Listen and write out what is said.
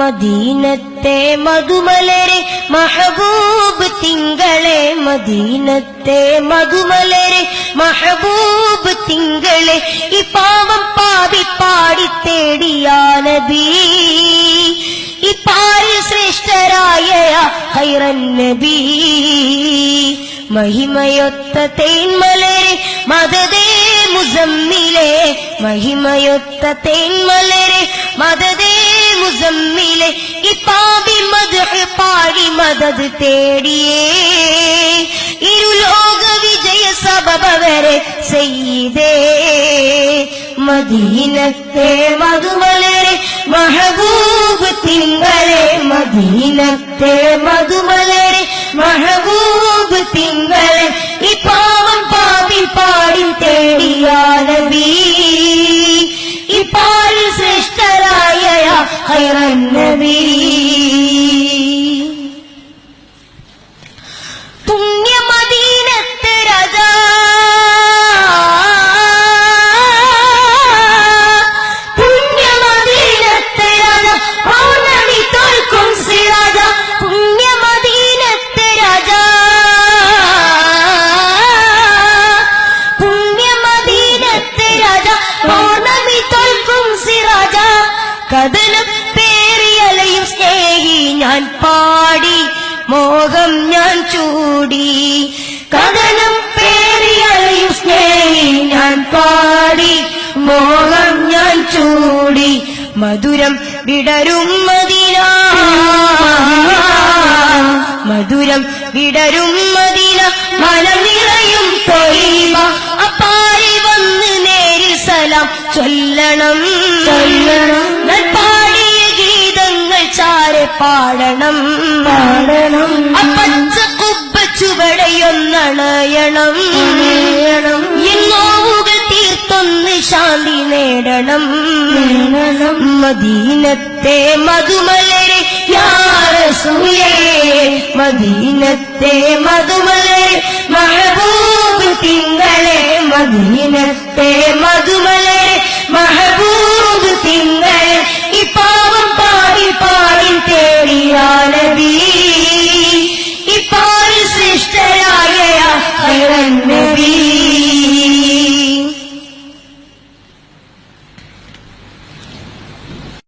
മദീനത്തെ മധുമലരെ മഹബൂബ് തിങ്കളെ മദീനത്തെ മധുമലരെ മഹബൂബ് തിങ്കളെ ഈ പാവം പാവി പാടി തേടിയാനബി ഈ പാരിൽ ശ്രേഷ്ഠരായ ഹൈറൻ നബി. മഹിമയൊത്ത തേന്മലരെ മദതേ മുസമ്മിലെ മഹിമയൊത്ത തേന്മലരെ മദതേ മുസമ്മിലെ ഈ പാവി മത് പാടി മദത് തേടിയേ. ഇരുലോക വിജയ സബബ വരെ ചെയ്തേ മദീനത്തെ മധുമലരെ മഹബൂബ് തിങ്കളെ മദീനത്തെ മധുമലരെ മഹബൂബ് തിങ്കളെ ഈ ഹൈറൻ നബി പുണ്യമദീനത്ത് രാജാ. പുണ്യമദീനത്ത് രാജാ. പൗർണമി തോൽക്കും സിറാജ പുണ്യമദീനത്ത് രാജാ. പുണ്യമദീനത്ത് രാജാ. പൗർണമി തോൽക്കും പേറിയലയും സ്നേഹി ഞാൻ പാടി മോഹം ഞാൻ ചൂടി. കഥനം പേറിയലയും സ്നേഹി ഞാൻ പാടി മോഹം ഞാൻ ചൂടി. മധുരം വിടരും മദിന മധുരം വിടരും മദിന മനം നിറയും തൊഴിവ പാടണം. പാടണം. ചുവടയൊന്നണയണം. എന്നോവുകൾ തീർത്തൊന്ന് ശാന്തി നേടണം. മദീനത്തെ മധുമലരെ യാറസൂലേ മദീനത്തെ മധുമലരെ മഹബൂബ് തിങ്കളെ. മദീനത്തെ